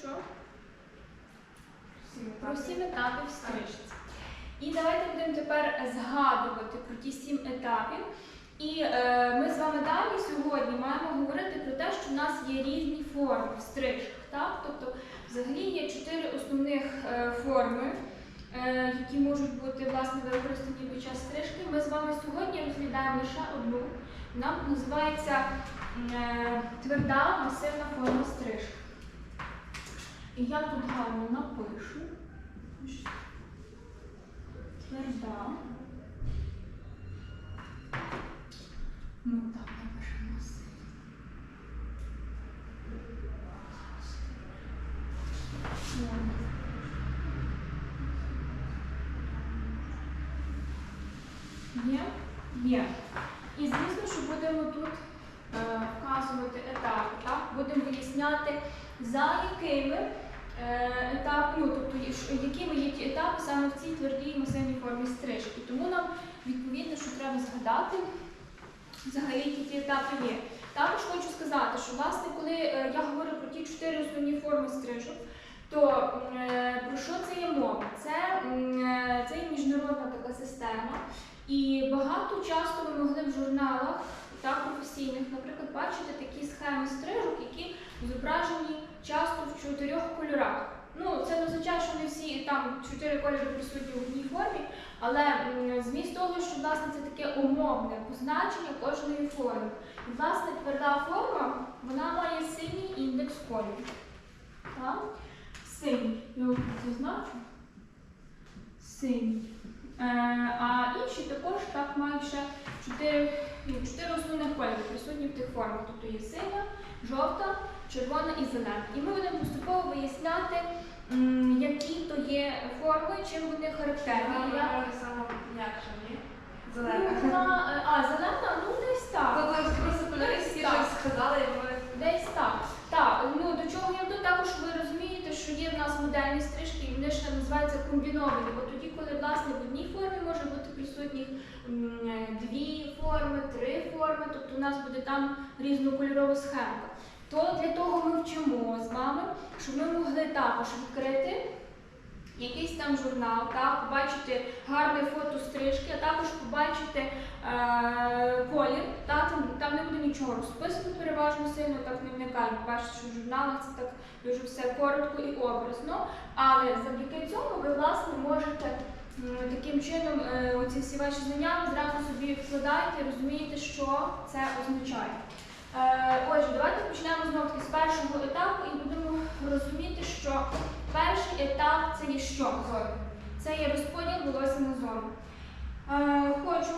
що? Про етапи. сім етапів в стрижці. І давайте будемо тепер згадувати про ті сім етапів. І е, ми з вами далі сьогодні маємо говорити про те, що в нас є різні форми в стрижках. Так? Тобто, взагалі є чотири основних е, форми, е, які можуть бути власне використані під час стрижки. Ми з вами сьогодні розглядаємо лише одну. Вона називається е, тверда масивна форма стрижки. І я тут гарно напишу. Тверда. Ну так, напишемо масивна. Є? Є. І звісно, що будемо тут е, вказувати етапи, так? Будемо виясняти, за якими е, етапами, ну, тобто якими є ті етапи саме в цій твердій масивній формі стрижки. Тому нам відповідно, що треба згадати взагалі, які ті етапи є. Також хочу сказати, що власне, коли е, я говорю про ті чотири основні форми стрижок, то е, про що це є мова? Це, це є міжнародна така система. І багато часто ви могли в журналах так, професійних, наприклад, бачити такі схеми стрижок, які зображені часто в чотирьох кольорах. Ну, це не означає, що не всі там чотири кольори присутні в одній формі, але зміст того, що власне це таке умовне позначення кожної форми. І власне тверда форма вона має синій індекс кольору. Так? Синій. Я тут зазначу. Синій. Е, а інші також так мають ще ну, чотири основних кольори присутні в тих формах. Тобто є синя, жовта, червона і зелена. І ми будемо поступово виясняти, які то є форми, чим вони характерні. Вона Як- сама м'якша, ні? Ну, Зелена. вона, е, а, зелена, ну десь так. Ви ви просто кольори всі Так. щось сказали, і ви Десь так. Так, ну до чого я йду, також ви розумієте, що є в нас модельні стрижки, і вони ще називаються комбіновані. Бо тоді, коли власне в одній формі може бути присутні м, е, дві форми, три форми, тобто у нас буде там різнокольорова схемка. То для того ми вчимо з вами, щоб ми могли також відкрити якийсь там журнал, так, побачити гарне фото стрижки, а також побачити е, колір. Так, там, там не буде нічого розписано переважно сильно, так не вникає. Бачите, що в журналах це так дуже все коротко і образно. Але завдяки цьому ви власне можете таким чином е, оці всі ваші знання ви зразу собі вкладаєте і розумієте, що це означає. Е, Отже, давайте почнемо знову з першого етапу і будемо розуміти, що перший етап це є що? зорі. Це є розподіл волосся на зону. Е, хочу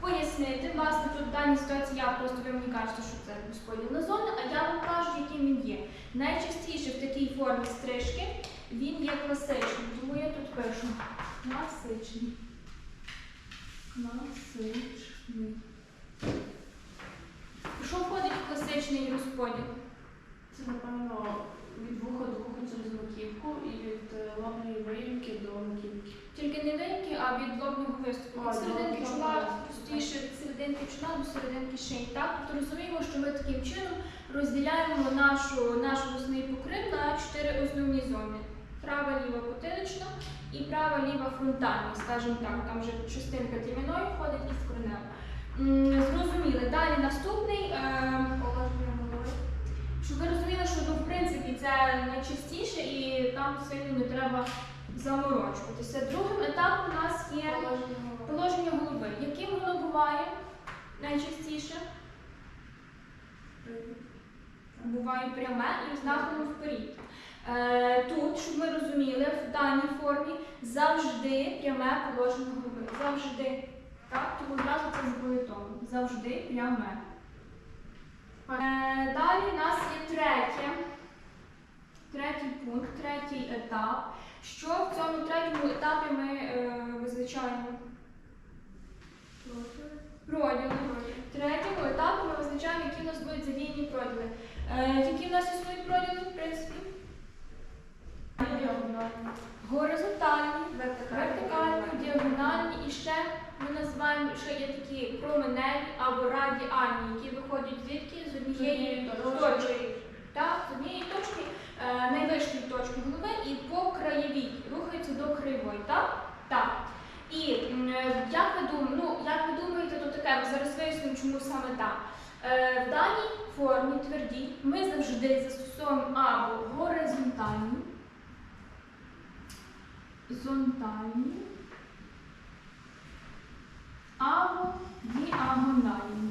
пояснити, власне, тут в даній ситуації я просто ви мені кажете, що це розподіл на зони, а я вам кажу, яким він є. Найчастіше в такій формі стрижки він є класичним, тому я тут пишу класичний. Класичний. Що входить в класичний розподіл? Це, напевно, від вуха до вуха через маківку і від е, лобної виїмки до маківки. Тільки не вийки, а від лобного виступу. Від серединки чола простіше від серединки чола до серединки шиї. Так? Тобто розуміємо, що ми таким чином розділяємо нашу, наш вусний покрив на чотири основні зони. Права, ліва потилична і права, ліва фронтальна, скажімо так. Там вже частинка тім'яної входить і скронева. Зрозуміли. Далі наступний. Е, щоб ви розуміли, що ну, в принципі це найчастіше і там сильно не треба заморочуватися. Другим етапом у нас є Положення голови. Яким воно буває найчастіше? Буває пряме і з нахилом вперед. Е, тут, щоб ми розуміли, в даній формі завжди пряме положення голови. Завжди. Так, тому одразу це запам'ятовуємо. Завжди пряме. Е, Далі у нас є третє. Третій пункт, третій етап. Що в цьому третьому етапі ми е, визначаємо? Проділи. В третьому етапі ми визначаємо, які у нас будуть задіяні проділи. Е, які в нас існують проділи, в принципі? Горизонтальні, вертикальні, діагональні і ще ми називаємо, що є такі променеві або радіальні, які виходять звідки з однієї точки. Так, з однієї точки е, найвищої точки голови і по краєвій рухаються до кривої, так? Так. І е, як ви думаєте, ну, як ви думаєте, то таке, ми зараз вияснимо, чому саме так. Е, в даній формі твердій ми завжди застосовуємо або горизонтальні, зонтальні, або діагональні.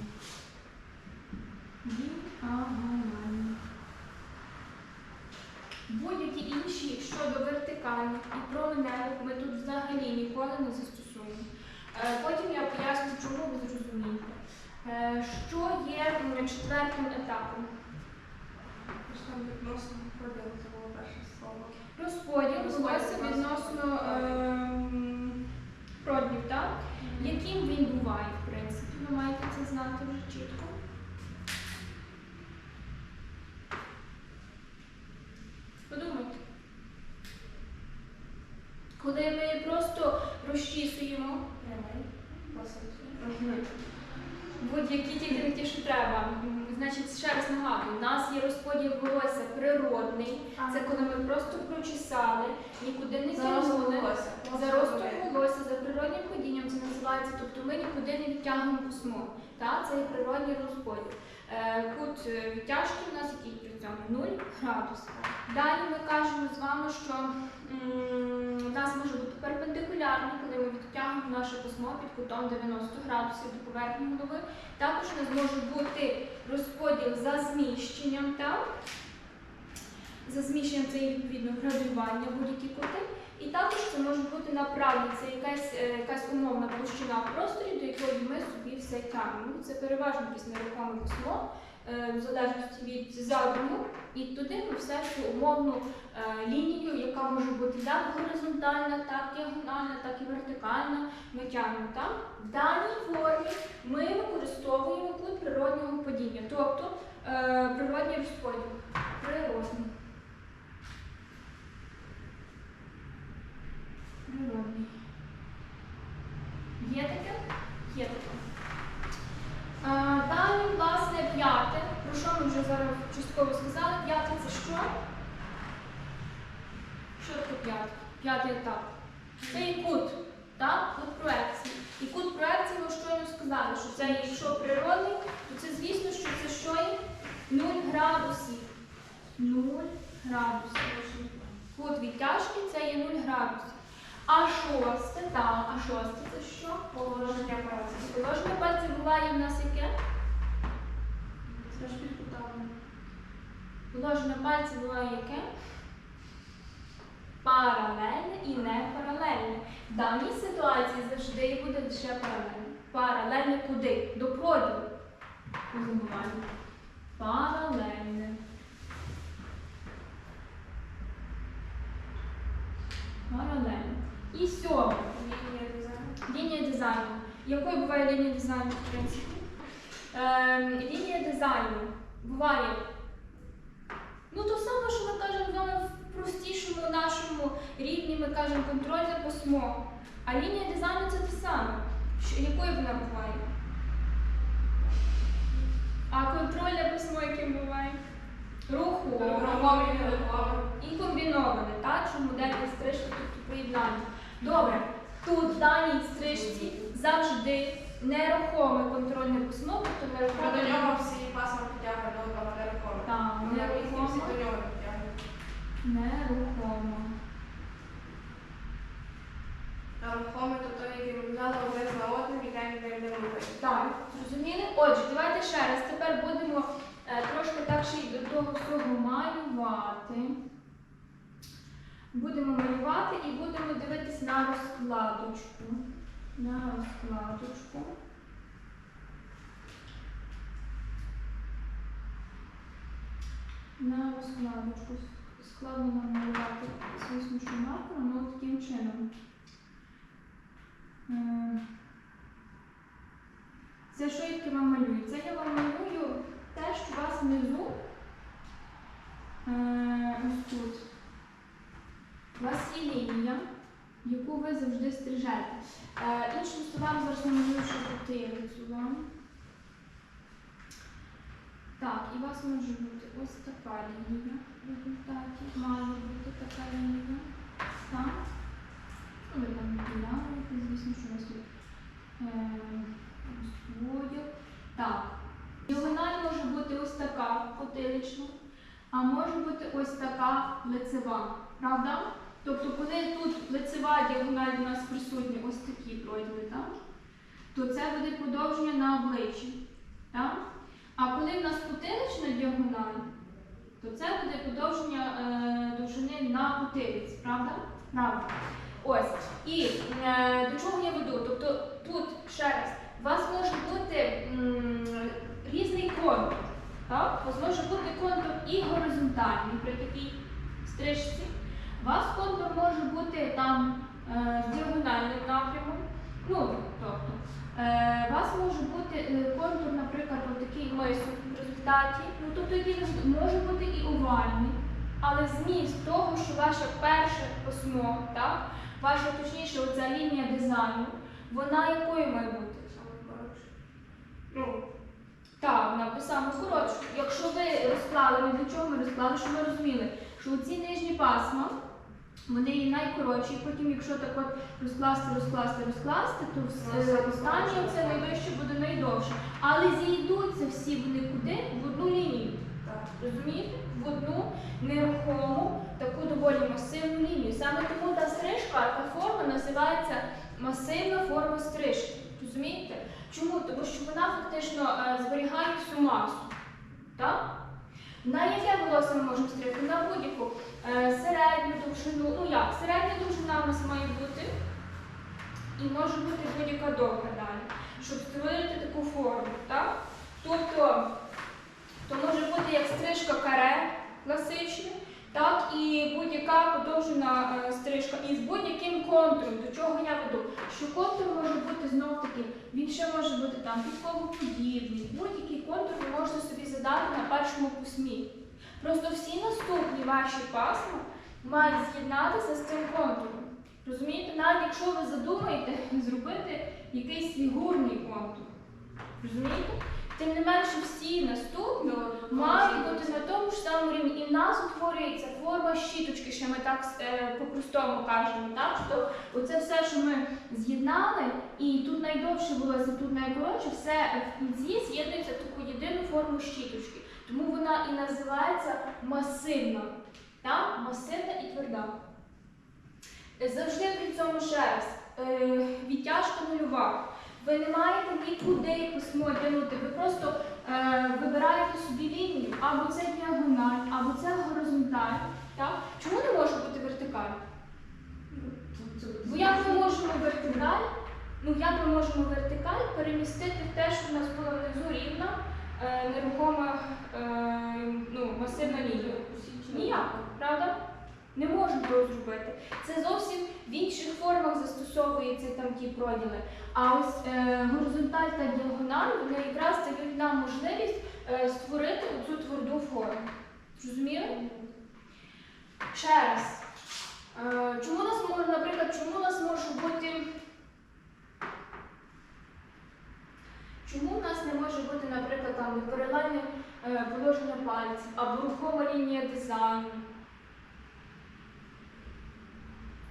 Діагональні. Будь-які інші щодо вертикальних і променевих ми тут взагалі ніколи не застосуємо. Е, Потім я поясню, чому ви зрозумієте. Е, Що є четвертим етапом? Відносно поділ, це було перше слово. Розподіл Розподіл відносно ем, проднів, так? Яким він буває, в принципі, ви маєте це знати вже чітко. Подумайте. Коли ми просто розчісуємо будь-які тільки ті, що треба. Значить, ще раз нагадую, у нас є розподіл волосся природний. Це коли ми просто прочесали, нікуди не Заростом тягнули. волосся. За волосся, за природним ходінням це називається, тобто ми нікуди не відтягуємо письмо. Це є природній розподіл. Е, Кут е, відтяжки у нас який при цьому 0 градусів. Далі ми кажемо з вами, що у нас може бути перпендикулярний, коли ми відтягуємо наше письмо під кутом 90 градусів до поверхні голови. Також у нас може бути розподіл за зміщенням. За зміщенням це є відповідно градуювання будь-які кути. І також це може бути направлення, це якась, е, якась умовна площина в просторі, до якої ми собі все тягнемо. Це переважно якесь нерухоме письмо, е, в залежності від задуму. І туди ми все цю умовну е, лінію, яка може бути як горизонтальна, так діагональна, так і вертикальна, ми тягнемо там. В даній формі ми використовуємо кут природнього падіння, тобто природній розподіл. Природний. Природний. Є таке? Є таке. А, далі, власне, п'яте. Про що ми вже зараз частково сказали? П'яте це що? Що таке п'яте? П'ятий етап. Це є кут, так? Кут проекції. І кут проекції ми щойно сказали, що це якщо природний, то це звісно, що це що є? 0 градусів. 0 градусів. Кут відтяжки це є 0 градусів. А шосте, так, а шосте це що? Положення пальців. Положення пальців буває в нас яке? Ж під. Положення пальців буває яке? Паралельне і не паралельне. В даній ситуації завжди буде лише паралельне. Паралельне куди? До проділу. Не забуваємо. Паралельне. Паралельне. І сьоме. Лінія дизайну. Лінія дизайну. Якою буває лінія дизайну, в принципі? Ем, лінія дизайну буває. Ну, то саме, що ми кажемо з вами в простішому нашому рівні, ми кажемо контрольне письмо. А лінія дизайну це те саме. Що, якою вона буває? А контрольне письмо яким буває? Руху. Рухоме і комбіноване, так? Що модельні стрижки, тобто поєднання. Добре, тут в даній стрижці завжди нерухоме контрольне письмо, тобто Ми нерухоме. до нього всі пасма підтягуємо до одного нерухоме. Так, на всі нерухоме. до нього підтягуємо. Нерухоме. А то той, який взяли один за одним і день не рухається. Так, зрозуміли? Отже, давайте ще раз. Тепер будемо е, трошки так ще й до того всього малювати. Будемо малювати і будемо дивитись на розкладочку. На розкладочку. На розкладочку. Складно нам малювати, звісно, що але таким чином. Е, це що я вам малюю? Це я вам малюю те, що у вас внизу. Е, ось тут. У вас є лінія, яку ви завжди стрижете. Е, іншим словам, зараз намалюю, що тут вам. Так, і у вас може бути ось така лінія в результаті. Має бути така лінія. Так. Ну, ви там виділяєте, звісно, що у вас тут е. Так. Діагональ може бути ось така потилична, а може бути ось така лицева. Правда? Тобто, коли тут лицева діагональ у нас присутні ось такі так? то це буде продовження на обличчі. А коли в нас потилична діагональ, то це буде подовження е, довжини на потилиці, правда? Правда. Ось. І е, до чого я веду? Тобто тут ще раз, у вас може бути різний контур. Так? У вас може бути контур і горизонтальний при такій стрижці. У вас контур може бути там е, з діагональним напрямом. Ну, тобто, е, у вас може бути е, контур, наприклад, такий мисок в результаті. Ну, тобто який може бути і овальний, але зміст того, що ваше перше письмо, так, ваша точніше оця лінія дизайну, вона якою має бути? Ну, Так, вона саме коротше. Якщо ви розклали, ми для чого ми розклали, що ми розуміли, що ці нижні пасма, вони є найкоротші, потім, якщо так от розкласти, розкласти, розкласти, то Ну, саме останнє це найвище буде найдовше. Але зійдуться всі вони куди? В одну лінію. Розумієте? В одну нерухому, таку доволі масивну лінію. Саме тому та стрижка, та форма називається масивна форма стрижки. Розумієте? Чому? Тому що вона фактично е, зберігає всю масу. Так? На яке волосся ми можемо стригти? На будь-яку е, середню довжину. Ну як? Середня довжина у нас має бути. І може бути будь-яка довга далі, щоб створити таку форму. Так? Тобто то може бути як стрижка каре класична, так і будь-яка подовжена е, стрижка із будь-яким контуром. До чого я веду? Що контур може бути знов таки, він ще може бути там підковоподібний. Будь-який контур ви можете собі задати на першому письмі. Просто всі наступні ваші пасма мають з'єднатися з цим контуром. Розумієте, навіть якщо ви задумаєте зробити якийсь фігурний контур. Розумієте? Тим не менше всі наступні мають ж. І в нас утворюється форма щіточки, що ми так е, по-простому кажемо. Так? Що оце все, що ми з'єднали, і тут найдовше волосся, тут найкоротше, все в кінці з'єднується в таку єдину форму щіточки. Тому вона і називається масивна. Так? Масивна і тверда. Завжди при цьому ще раз. Е, відтяжка нульова. Ви не маєте нікуди письмо тягнути. Ви просто е, вибираєте собі лінію, або це діагональ, або це горизонталь. Так? Чому не може бути вертикаль? Бо як ми можемо вертикаль, ну як ми можемо вертикаль перемістити в те, що в нас була внизу рівна, е, нерухома е, ну, масивна лінія? Ніяк, правда? Не можемо того зробити. Це зовсім в інших формах застосовуються там ті проділи. А ось е, горизонталь та діагональ вони якраз дають нам можливість е, створити оцю тверду форму. Зрозуміли? Ще раз. Е, чому нас може, наприклад, чому нас може бути. Чому в нас не може бути, наприклад, там паралельне е, положення пальців або рухома лінія дизайну?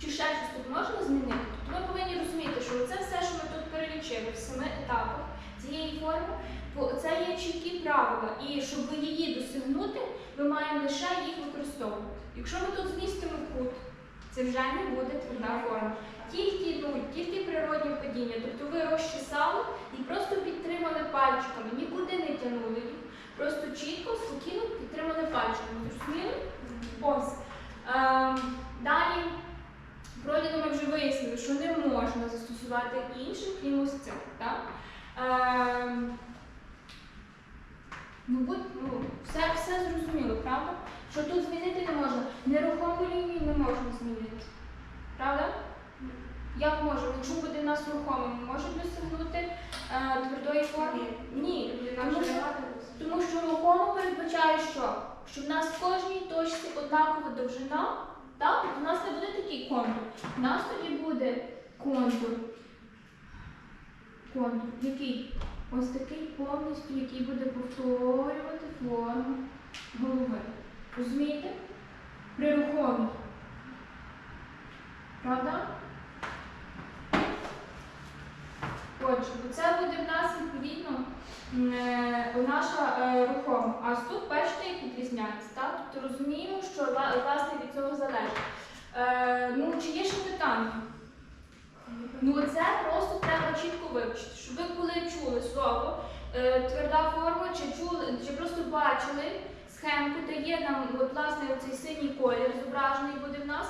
Чи ще щось тут можна змінити? Тобто ми повинні розуміти, що це все, що ми тут перелічили в семи етапах цієї форми, бо це є чіткі правила. І щоб її досягнути, ми маємо лише їх використовувати. Якщо ми тут змістимо кут, це вже не буде тверда форма. Тільки нуль, тільки природні падіння. Тобто ви розчесали і просто підтримали пальчиками, нікуди не тягнули їх. Просто чітко, спокійно підтримали пальчиками. Зрозуміли? Ось. Ем, далі. Пройдено ми вже вияснили, що не можна застосувати інших, крім ось цього. Так? Ем, ну, будь, ну, все, все зрозуміло, правда? Що тут змінити не можна. Нерухому лінію не можна змінити. Правда? Як можемо? Якщо буде в нас рухомим, ми можемо досягнути е, твердої форми? Ні. Тому що, тому що рухомо передбачає що? Що в нас в кожній точці однакова довжина, так? У нас не буде такий контур. У нас тоді буде контур. Контур. Який? ось такий повністю, який буде повторювати форму голови. Розумієте? Прирухомий. Правда? Отже, це буде в нас відповідно е, наша е, рухома. А тут бачите, як відрізняється. Тобто розуміємо, що власне від цього залежить. Е, ну, чи є ще питання? Ну, це просто треба чітко вивчити. Щоб ви коли чули слово е, тверда форма, чи чули, чи просто бачили схемку, де є нам от, власне цей синій колір зображений буде в нас,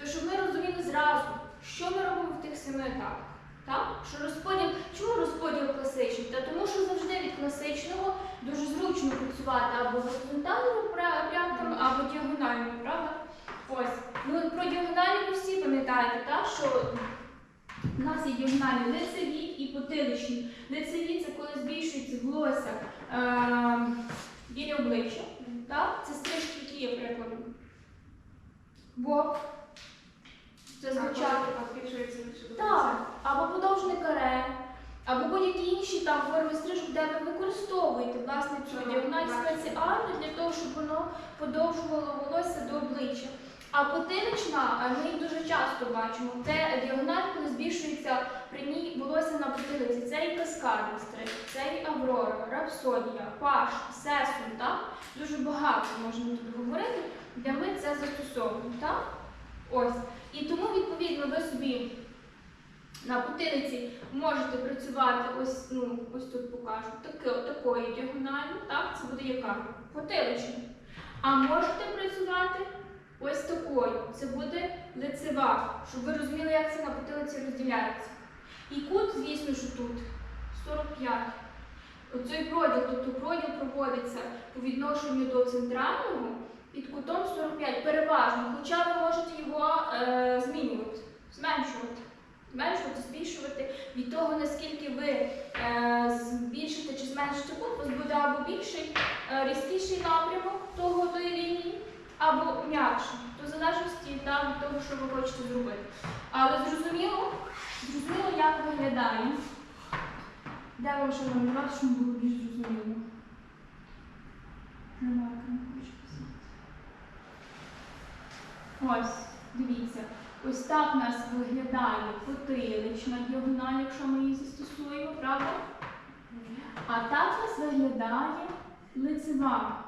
то щоб ми розуміли зразу, що ми робимо в тих семи етапах. Так? Що розподіл, чому розподіл класичний? Та тому що завжди від класичного дуже зручно працювати або горизонтальними прямками, або діагональними, правда? Ось. Ну про діагоналі ви всі пам'ятаєте, так? що у нас є діагональні лицеві і потиличні. Лицеві це коли збільшується волосся е, біля обличчя. Так? Це стрижки, які є прикладом. Бок. Це до Так, або подовжне каре, або будь-які інші там форми стрижок, де ви використовуєте власне цю діагональ спеціально для того, щоб воно подовжувало волосся до обличчя. А потилична, ми їх дуже часто бачимо, це діагональ, коли збільшується при ній волосся на потилиці. Це і каскадний стриж, це і аврора, рапсодія, паш, сесун, так? Дуже багато можна тут говорити, де ми це застосовуємо, так? Ось. І тому, відповідно, ви собі на потилиці можете працювати ось, ну, ось тут покажу, таки, такою діагональю, так? Це буде яка? Потилична. А можете працювати ось такою. Це буде лицева, щоб ви розуміли, як це на потилиці розділяється. І кут, звісно, що тут 45. Оцей проділ, тобто проділ проводиться по відношенню до центрального під кутом 45 переважно, хоча ви можете його е, змінювати, зменшувати. Зменшувати, збільшувати від того, наскільки ви е, збільшите чи зменшите кут, у буде або більший, е, різкіший напрямок того тої лінії, або м'якший, то в залежності від того, що ви хочете зробити. Але зрозуміло, зрозуміло, як виглядає. Де вам ще намалювати, щоб було більш зрозуміло? Немає, не. Ось, дивіться, ось так у нас виглядає потилична діагональ, якщо ми її застосуємо, правда? А так у нас виглядає лицева.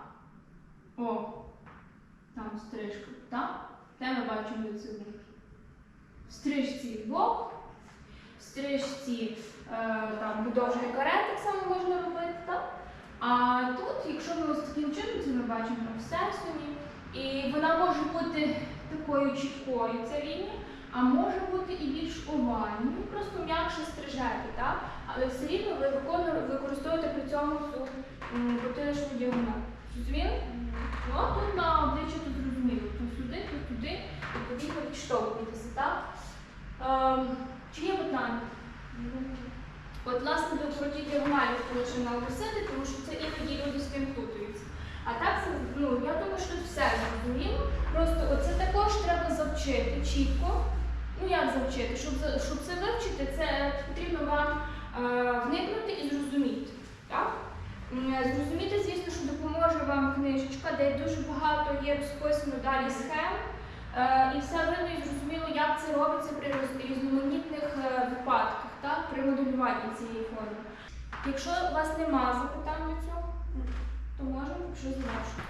О, там стрижка, так? Де ми бачимо лицеву? В стрижці бок, в стрижці е, там подовжений каре так само можна робити, так? А тут, якщо ми ось таким чином це ми бачимо в сесумі, і вона може бути такою чіткою, ця лінія, а може бути і більш овальною, просто м'якше стрижати, так? Але все рівно ви виконуєте, використовуєте при цьому цю м, діагональ. Зрозуміли? Ну, тут на обличчя тут зрозуміло. То сюди, то туди, відповідно відштовхуєтеся, так? Ем, чи є питання? От, власне, ви про ті діагоналі хочете наголосити, тому що це іноді люди з тим плутаються. А так ну, я думаю, що тут все зрозуміло. Просто оце також треба завчити чітко. Ну як завчити? Щоб, щоб це вивчити, це потрібно вам е, вникнути і зрозуміти. М, Зрозуміти, звісно, що допоможе вам книжечка, де дуже багато є розписано далі схем. Е, і все видно і зрозуміло, як це робиться при різноманітних е, випадках, так, при моделюванні цієї форми. Якщо у вас немає запитань до цього, то можемо щось завершити.